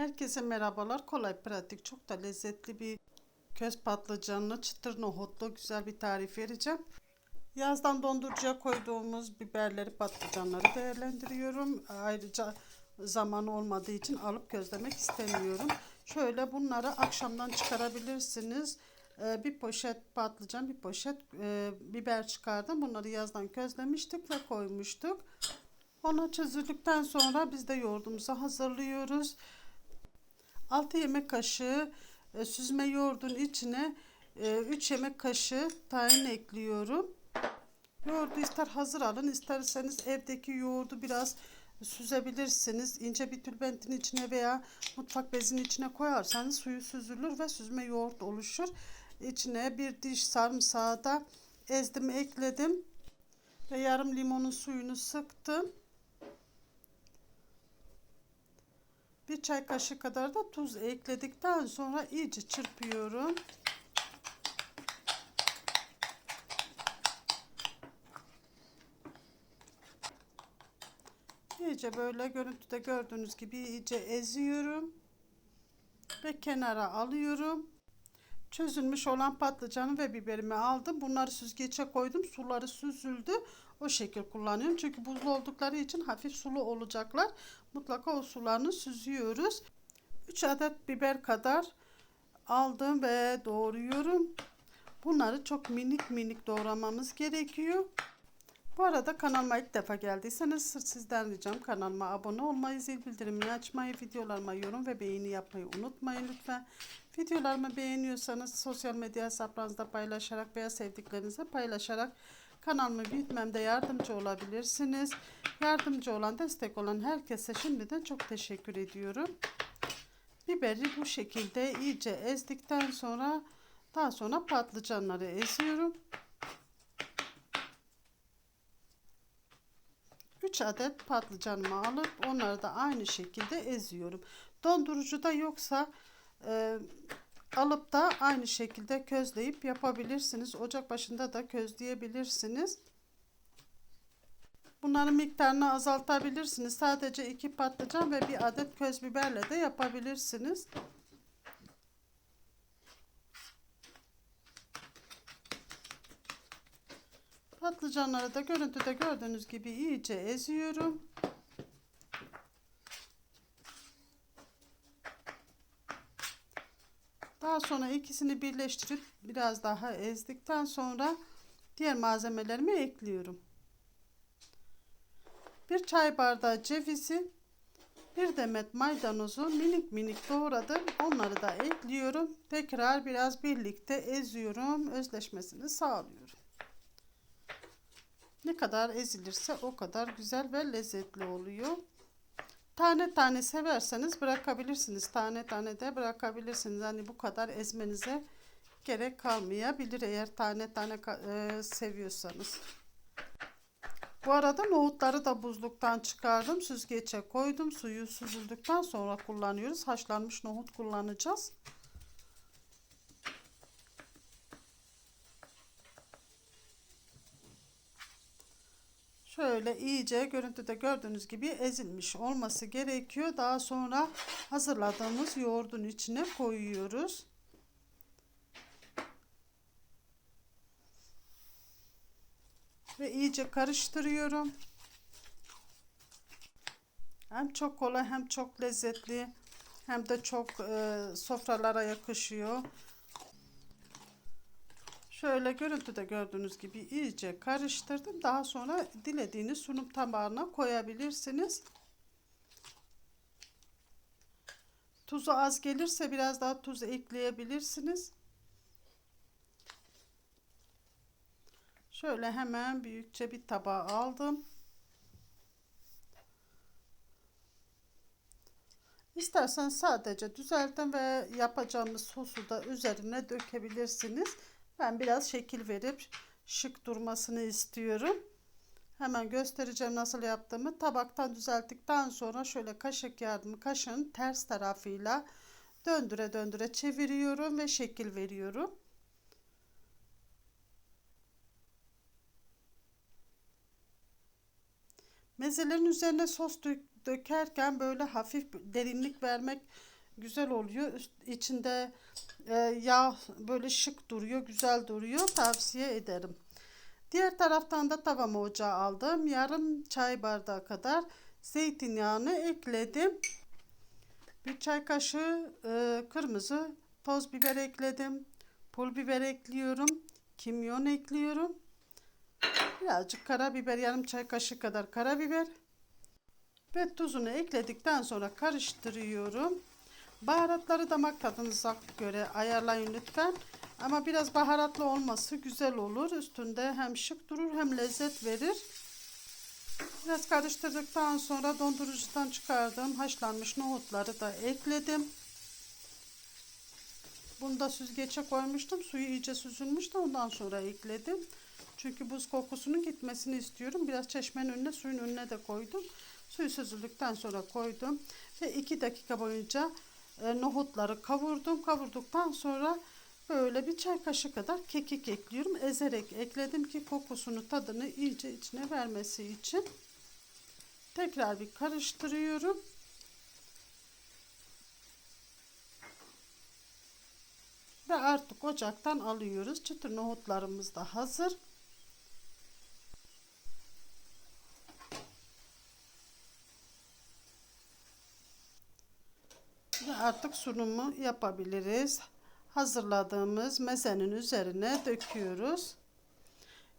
Herkese merhabalar. Kolay, pratik, çok da lezzetli bir köz patlıcanlı çıtır nohutlu güzel bir tarif vereceğim. Yazdan dondurucuya koyduğumuz biberleri, patlıcanları değerlendiriyorum. Ayrıca zaman olmadığı için alıp közlemek istemiyorum. Şöyle bunları akşamdan çıkarabilirsiniz. Ee, Bir poşet patlıcan, bir poşet e, biber çıkardım. Bunları yazdan közlemiştik ve koymuştuk. Onu çözüldükten sonra biz de yoğurdumuzu hazırlıyoruz. 6 yemek kaşığı e, süzme yoğurdun içine 3 yemek kaşığı tahin ekliyorum. Yoğurdu ister hazır alın isterseniz evdeki yoğurdu biraz süzebilirsiniz. İnce bir tülbentin içine veya mutfak bezinin içine koyarsanız suyu süzülür ve süzme yoğurt oluşur. İçine bir diş sarımsağı da ezdim ekledim ve yarım limonun suyunu sıktım. Bir çay kaşığı kadar da tuz ekledikten sonra iyice çırpıyorum. İyice böyle görüntüde gördüğünüz gibi iyice eziyorum. Ve kenara alıyorum. Çözülmüş olan patlıcanı ve biberimi aldım. Bunları süzgece koydum. Suları süzüldü. O şekil kullanıyorum. Çünkü buzlu oldukları için hafif sulu olacaklar. Mutlaka o sularını süzüyoruz. 3 adet biber kadar aldım ve doğruyorum. Bunları çok minik minik doğramamız gerekiyor. Bu arada kanalıma ilk defa geldiyseniz sizden ricam kanalıma abone olmayı, zil bildirimini açmayı, videolarıma yorum ve beğeni yapmayı unutmayın lütfen. Videolarımı beğeniyorsanız sosyal medya hesaplarınızda paylaşarak veya sevdiklerinize paylaşarak kanalımı büyütmemde yardımcı olabilirsiniz. Yardımcı olan, destek olan herkese şimdiden çok teşekkür ediyorum. Biberi bu şekilde iyice ezdikten sonra daha sonra patlıcanları eziyorum. 3 adet patlıcanımı alıp onları da aynı şekilde eziyorum. Dondurucuda yoksa alıp da aynı şekilde közleyip yapabilirsiniz. Ocak başında da közleyebilirsiniz. Bunların miktarını azaltabilirsiniz. Sadece iki patlıcan ve bir adet köz biberle de yapabilirsiniz. Patlıcanları da görüntüde gördüğünüz gibi iyice eziyorum. Daha sonra ikisini birleştirip biraz daha ezdikten sonra diğer malzemelerimi ekliyorum. Bir çay bardağı cevizi, bir demet maydanozu minik minik doğradım. Onları da ekliyorum. Tekrar biraz birlikte eziyorum. Özleşmesini sağlıyorum. Ne kadar ezilirse o kadar güzel ve lezzetli oluyor. Tane tane severseniz bırakabilirsiniz. Tane tane de bırakabilirsiniz. Hani bu kadar ezmenize gerek kalmayabilir eğer tane tane e, seviyorsanız. Bu arada nohutları da buzluktan çıkardım. Süzgece koydum. Suyu süzüldükten sonra kullanıyoruz. Haşlanmış nohut kullanacağız. Şöyle iyice görüntüde gördüğünüz gibi ezilmiş olması gerekiyor. Daha sonra hazırladığımız yoğurdun içine koyuyoruz. Ve iyice karıştırıyorum. Hem çok kolay hem çok lezzetli hem de çok e, sofralara yakışıyor. Şöyle görüntüde gördüğünüz gibi iyice karıştırdım. Daha sonra dilediğiniz sunum tabağına koyabilirsiniz. Tuzu az gelirse biraz daha tuz ekleyebilirsiniz. Şöyle hemen büyükçe bir tabağa aldım. İstersen sadece düzeltin ve yapacağımız sosu da üzerine dökebilirsiniz. Ben biraz şekil verip şık durmasını istiyorum. Hemen göstereceğim nasıl yaptığımı. Tabaktan düzelttikten sonra şöyle kaşık yardımı kaşığın ters tarafıyla döndüre döndüre çeviriyorum ve şekil veriyorum. Mezelerin üzerine sos dökerken böyle hafif derinlik vermek güzel oluyor. Üst, içinde e, yağ böyle şık duruyor, güzel duruyor. Tavsiye ederim. Diğer taraftan da tavamı ocağa aldım. Yarım çay bardağı kadar zeytinyağını ekledim. Bir çay kaşığı e, kırmızı toz biber ekledim. Pul biber ekliyorum. Kimyon ekliyorum. Birazcık karabiber, yarım çay kaşığı kadar karabiber. Ve tuzunu ekledikten sonra karıştırıyorum. Baharatları damak tadınıza göre ayarlayın lütfen. Ama biraz baharatlı olması güzel olur. Üstünde hem şık durur hem lezzet verir. Biraz karıştırdıktan sonra dondurucudan çıkardığım haşlanmış nohutları da ekledim. Bunu da süzgece koymuştum. Suyu iyice süzülmüştü. Ondan sonra ekledim. Çünkü buz kokusunun gitmesini istiyorum. Biraz çeşmenin önüne suyun önüne de koydum. Suyu süzüldükten sonra koydum. Ve 2 dakika boyunca e, nohutları kavurdum. Kavurduktan sonra böyle bir çay kaşığı kadar kekik ekliyorum. Ezerek ekledim ki kokusunu tadını iyice içine vermesi için. Tekrar bir karıştırıyorum. Ve artık ocaktan alıyoruz. Çıtır nohutlarımız da hazır. Ve artık sunumu yapabiliriz. Hazırladığımız mezenin üzerine döküyoruz.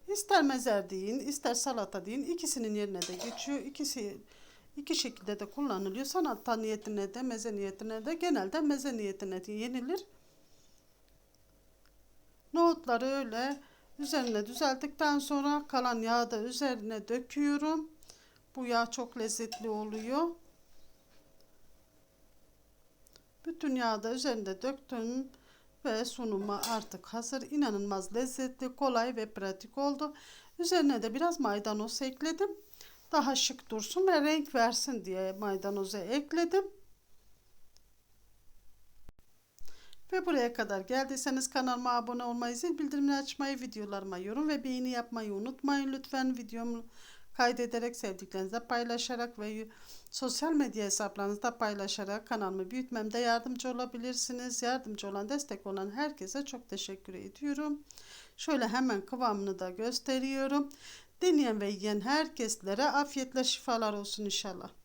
İster mezer deyin, ister salata deyin. ikisinin yerine de geçiyor. İkisi iki şekilde de kullanılıyor. Salata niyetine de, meze niyetine de genelde meze niyetine de yenilir. Nohutları öyle üzerine düzelttikten sonra kalan yağı da üzerine döküyorum. Bu yağ çok lezzetli oluyor. Bütün yağı da üzerinde döktüm ve sunuma artık hazır. İnanılmaz lezzetli, kolay ve pratik oldu. Üzerine de biraz maydanoz ekledim. Daha şık dursun ve renk versin diye maydanozu ekledim. Ve buraya kadar geldiyseniz kanalıma abone olmayı, zil bildirimini açmayı, videolarıma yorum ve beğeni yapmayı unutmayın. Lütfen videomu kaydederek, sevdiklerinizle paylaşarak ve sosyal medya hesaplarınızda paylaşarak kanalımı büyütmemde yardımcı olabilirsiniz. Yardımcı olan, destek olan herkese çok teşekkür ediyorum. Şöyle hemen kıvamını da gösteriyorum. Deneyen ve yiyen herkeslere afiyetle şifalar olsun inşallah.